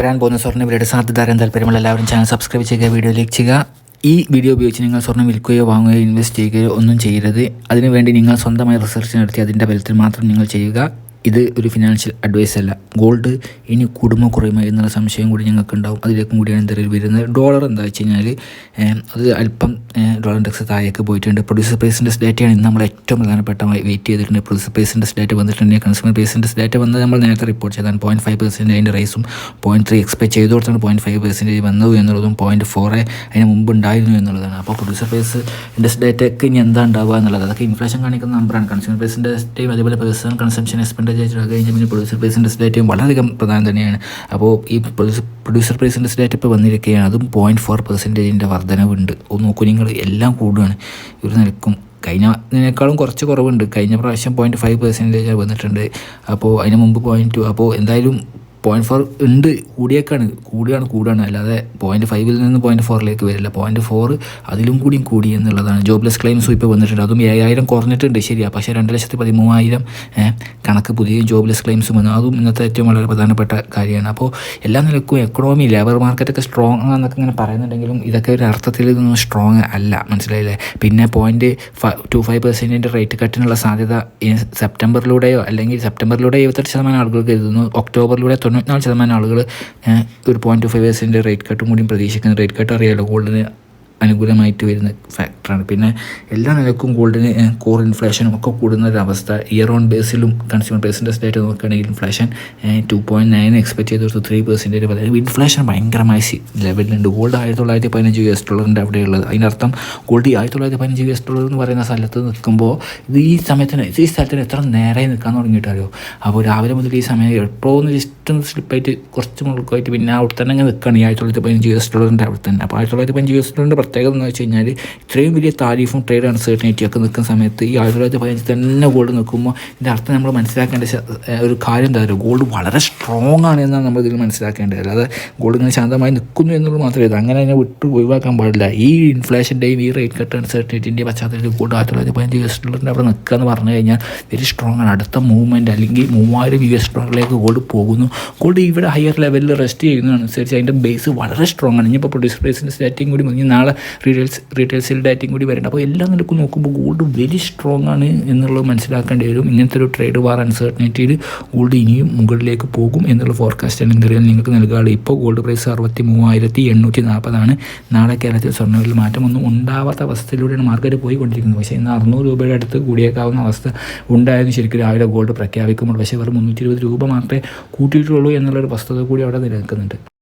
വരാൻ പോകുന്ന സ്വർണ വിലയുടെ സാധ്യത അറിയാൻ താല്പര്യമുള്ള എല്ലാവരും ചാനൽ സബ്സ്ക്രൈബ് ചെയ്യുക വീഡിയോ ലൈക്ക് ചെയ്യുക. ഈ വീഡിയോ ഉപയോഗിച്ച് നിങ്ങൾ സ്വർണം വിൽക്കുകയോ വാങ്ങുകയോ ഇൻവെസ്റ്റ് ചെയ്യുകയോ ഒന്നും ചെയ്യരുത്. അതിനുവേണ്ടി നിങ്ങൾ സ്വന്തമായി റിസർച്ച് നടത്തി അതിന്റെ ബലത്തിൽ മാത്രം നിങ്ങൾ ചെയ്യുക. ഇത് ഒരു ഫിനാൻഷ്യൽ അഡ്വൈസ് അല്ല. ഗോൾഡ് ഇനി കൂടുമോ കുറയുമോ എന്നുള്ള സംശയം കൂടി ഞങ്ങൾക്ക് ഉണ്ടാവും അതിലേക്കും കൂടിയാണ് എന്തെങ്കിലും വരുന്നത്. ഡോളർ എന്താ വെച്ച് കഴിഞ്ഞാൽ അത് അല്പം ഡോളർ ഇൻഡെക്സ് താഴേക്ക് പോയിട്ടുണ്ട്. പ്രൊഡ്യൂസർ പ്രൈസിന്റെ ഡേറ്റയാണ് ഇന്ന് നമ്മൾ ഏറ്റവും പ്രധാനപ്പെട്ടമായി വെയിറ്റ് ചെയ്തിട്ടുണ്ട്. പ്രൊഡ്യൂസർ പ്രൈസിന്റെ ഡേറ്റ വന്നിട്ടുണ്ട്. കൺസ്യൂമർ പ്രൈസിന്റെ ഡേറ്റ വന്നത് നമ്മൾ നേരത്തെ റിപ്പോർട്ട് ചെയ്താണ് പോയിന്റ് ഫൈവ് പെർസെന്റ് അതിന്റെ റൈസും പോയിന്റ് ത്രീ എക്സ്പെക്ട് ചെയ്തു കൊടുത്താണ് പോയിന്റ് ഫൈവ് പെർസെന്റേജ് വന്നത് എന്നുള്ളതും പോയിന്റ് ഫോറ് അതിന് മുമ്പ് ഉണ്ടായിരുന്നു എന്നുള്ളതാണ്. അപ്പോൾ പ്രൊഡ്യൂസർ പ്രൈസ് ഇൻഡസ് ഡേറ്റയ്ക്ക് ഇനി എന്താ ഉണ്ടാവുക എന്നുള്ളത് അതൊക്കെ ഇൻഫ്ലേഷൻ കാണിക്കുന്ന നമ്പറാണ് കൺസ്യൂമർ പ്രൈസിന്റെ ഡേറ്റയും അതേപോലെ പേഴ്സണൽ കൺസംഷൻ എക്സ്പെൻഡിച്ചർ അത് കഴിഞ്ഞാൽ പിന്നെ പ്രൊഡ്യൂസർ പ്രൈസിന്റെ ഡേറ്റയും വളരെയധികം പ്രധാനം തന്നെയാണ്. അപ്പോൾ ഈ പ്രൊഡ്യൂസർ പ്രൈസിന്റെ ഡേറ്റ ഇപ്പോൾ വന്നിരിക്കുകയാണ്. അതും പോയിന്റ് ഫോർ പെർസെന്റേജിന്റെ വർധനവുണ്ട്. ഒന്ന് നോക്കൂ നിങ്ങൾ എല്ലാം കൂടുകയാണ് ഒരു നിലക്കും. കഴിഞ്ഞതിനേക്കാളും കുറച്ച് കുറവുണ്ട്. കഴിഞ്ഞ പ്രാവശ്യം പോയിന്റ് ഫൈവ് പെർസെന്റേജ് വന്നിട്ടുണ്ട്. അപ്പോൾ അതിന് മുമ്പ് പോയിന്റ് ടു അപ്പോൾ എന്തായാലും പോയിന്റ് ഫോർ ഉണ്ട് കൂടിയേക്കാണ് കൂടിയാണ് കൂടുകയാണ് അല്ലാതെ പോയിന്റ് ഫൈവിൽ നിന്ന് പോയിന്റ് ഫോറിലേക്ക് വരില്ല. പോയിന്റ് ഫോർ അതിലും കൂടിയും കൂടി എന്നുള്ളതാണ്. ജോബ്ലെസ് ക്ലെയിംസും ഇപ്പോൾ വന്നിട്ടുണ്ട്. അതും ഏഴായിരം കുറഞ്ഞിട്ടുണ്ട്. ശരിയാണ് പക്ഷേ രണ്ട് ലക്ഷത്തി പതിമൂവായിരം കണക്ക് പുതിയ ജോബ്ലെസ് ക്ലെയിംസും വന്നു. അതും ഇന്നത്തെ ഏറ്റവും വളരെ പ്രധാനപ്പെട്ട കാര്യമാണ്. അപ്പോൾ എല്ലാ നിലക്കും എക്കണോമി ലേബർ മാർക്കറ്റൊക്കെ സ്ട്രോങ് ആണെന്നൊക്കെ ഇങ്ങനെ പറയുന്നുണ്ടെങ്കിലും ഇതൊക്കെ ഒരു അർത്ഥത്തിൽ ഇതൊന്നും സ്ട്രോങ് അല്ല. മനസ്സിലായില്ലേ? പിന്നെ പോയിന്റ് ടു ഫൈവ് പെർസെന്റിന്റെ റേറ്റ് കട്ടിനുള്ള സാധ്യത സെപ്റ്റംബറിലൂടെയോ അല്ലെങ്കിൽ സെപ്റ്റംബറിലൂടെ എഴുപത്തെട്ട് ശതമാനം ആളുകൾക്ക് എഴുതുന്നു. ഒക്ടോബറിലൂടെ തൊണ്ണൂറ്റിനാല് ശതമാനം ആളുകൾ ഒരു point two five percent rate കട്ടും കൂടി പ്രതീക്ഷിക്കുന്ന റേറ്റ് കട്ട് അറിയാലോ ഗോൾഡിന് അനുകൂലമായിട്ട് വരുന്ന ഫാക്ടറാണ് പിന്നെ എല്ലാ നിലക്കും ഗോൾഡിന് കോർ ഇൻഫ്ലേഷനും ഒക്കെ കൂടുന്ന ഒരു അവസ്ഥ. ഇയർ ഓൺ ബേസിലും കൺസ്യൂമർ പെർസെന്റേജ് ഡേറ്റ് നോക്കുകയാണെങ്കിൽ inflation two point nine expect ചെയ്ത് ത്രീ പെർസെന്റേജ് പറയുന്നത് ഇൻഫ്ലേഷൻ ഭയങ്കരമായ ലെവലിലുണ്ട്. ഗോൾഡ് ആയിരത്തി തൊള്ളായിരത്തി പതിനഞ്ച് യു എസ് ഡോളറിന്റെ അവിടെയുള്ളത്. അതിനർത്ഥം ഗോൾഡ് ഈ ആയിരത്തി തൊള്ളായിരത്തി പതിനഞ്ച് യു എസ് ഡോളർ എന്ന് പറയുന്ന സ്ഥലത്ത് നിൽക്കുമ്പോൾ ഇത് ഈ സമയത്തിന് ഈ സ്ഥലത്തിന് എത്ര നേരെ നിൽക്കാൻ തുടങ്ങിയിട്ടറിയോ? അപ്പോൾ രാവിലെ മുതൽ ഈ സമയം എപ്പോൾ ഒന്ന് ജസ്റ്റ് ഒന്ന് സ്ലിപ്പായിട്ട് കുറച്ച് മുഴുക്കായിട്ട് പിന്നെ അവിടെ തന്നെ അങ്ങ് നിൽക്കുകയാണ് ഈ ആയിരത്തി തൊള്ളായിരത്തി പതിനഞ്ച് യു എസ് ഡോളറിന്റെ അവിടെ തന്നെ. അപ്പോൾ ആയിരത്തി തൊള്ളായിരത്തി പതിനഞ്ച് യു എസ് ഡോളറിന്റെ പ്രത്യേകത എന്ന് വെച്ച് കഴിഞ്ഞാൽ ഇത്രയും വലിയ താരീഫും ട്രേഡ് അൺസർട്ടനിറ്റി ഒക്കെ നിൽക്കുന്ന സമയത്ത് ഈ ആയിരത്തി തൊള്ളായിരത്തി പതിനഞ്ച് തന്നെ ഗോൾഡ് നിൽക്കുമ്പോൾ ഇതിന്റെ അർത്ഥം നമ്മൾ മനസ്സിലാക്കേണ്ട ഒരു കാര്യം എന്താ പറയുക ഗോൾഡ് വളരെ സ്ട്രോങ് ആണ് എന്നാണ് നമ്മൾ ഇതിൽ മനസ്സിലാക്കേണ്ടത്. അല്ലാതെ ഗോൾഡ് ഇങ്ങനെ ശാന്തമായി നിൽക്കുന്നു എന്നുള്ളത് മാത്രമേ ഇത് അങ്ങനെ അതിനെ വിട്ട് ഒഴിവാക്കാൻ പാടില്ല. ഈ ഇൻഫ്ലേഷന്റെയും ഈ റേറ്റ് കട്ട് അൺസർട്ടനിറ്റിന്റെയും പശ്ചാത്തലത്തിൽ ഗോൾഡ് ആയിരത്തി തൊള്ളായിരത്തി പതിനഞ്ച് യു എസ് ഡോളറിന്റെ അവിടെ നിൽക്കുക എന്ന് പറഞ്ഞു കഴിഞ്ഞാൽ വെരി സ്ട്രോങ് ആണ്. അടുത്ത മൂവ്മെന്റ് അല്ലെങ്കിൽ മൂവായിരം യു എസ് ഡോളറിലേക്ക് ഗോൾഡ് പോകുന്നു. ഗോൾഡ് ഇവിടെ ഹയർ ലെവലിൽ റെസ്റ്റ് ചെയ്യുന്നതനുസരിച്ച് അതിന്റെ ബേസ് വളരെ സ്ട്രോങ് ആണ്. ഇനിയിപ്പോൾ പ്രൊഡ്യൂസർ പ്രൈസിന്റെ സ്റ്റാറ്റിങ് കൂടി മതി നാളെ റീറ്റെയിൽസ് റീറ്റെയിൽ സെയിൽ ഡാറ്റയും കൂടി വരുന്നുണ്ട് അപ്പോൾ എല്ലാ നിലക്കും നോക്കുമ്പോൾ ഗോൾഡ് വെരി സ്ട്രോങ് ആണ് എന്നുള്ളത് മനസ്സിലാക്കേണ്ടി വരും. ഇങ്ങനത്തെ ഒരു ട്രേഡ് വാർ അൺസർട്ടനിറ്റിയിൽ ഗോൾഡ് ഇനിയും മുകളിലേക്ക് പോകും എന്നുള്ള ഫോർകാസ്റ്റാണ് എന്തെങ്കിലും നിങ്ങൾക്ക് നൽകാറുള്ളത്. ഇപ്പോൾ ഗോൾഡ് പ്രൈസ് അറുപത്തി മൂവായിരത്തി എണ്ണൂറ്റി നാൽപ്പതാണ് നാളെ കേരളത്തിൽ സ്വർണങ്ങളിൽ മാറ്റമൊന്നും ഉണ്ടാവാത്ത അവസ്ഥയിലൂടെയാണ് മാർക്കറ്റ് പോയിക്കൊണ്ടിരിക്കുന്നത്. പക്ഷേ ഇന്ന് അറുന്നൂറ് രൂപയുടെ അടുത്ത് കൂടിയേക്കാവുന്ന അവസ്ഥ ഉണ്ടായിരുന്നു. ശരിക്കും രാവിലെ ഗോൾഡ് പ്രഖ്യാപിക്കുമ്പോൾ. പക്ഷേ വെറും മുന്നൂറ്റി ഇരുപത് രൂപ മാത്രമേ കൂട്ടിയിട്ടുള്ളൂ എന്നുള്ളൊരു വസ്തുത കൂടി അവിടെ നിലനിൽക്കുന്നുണ്ട്.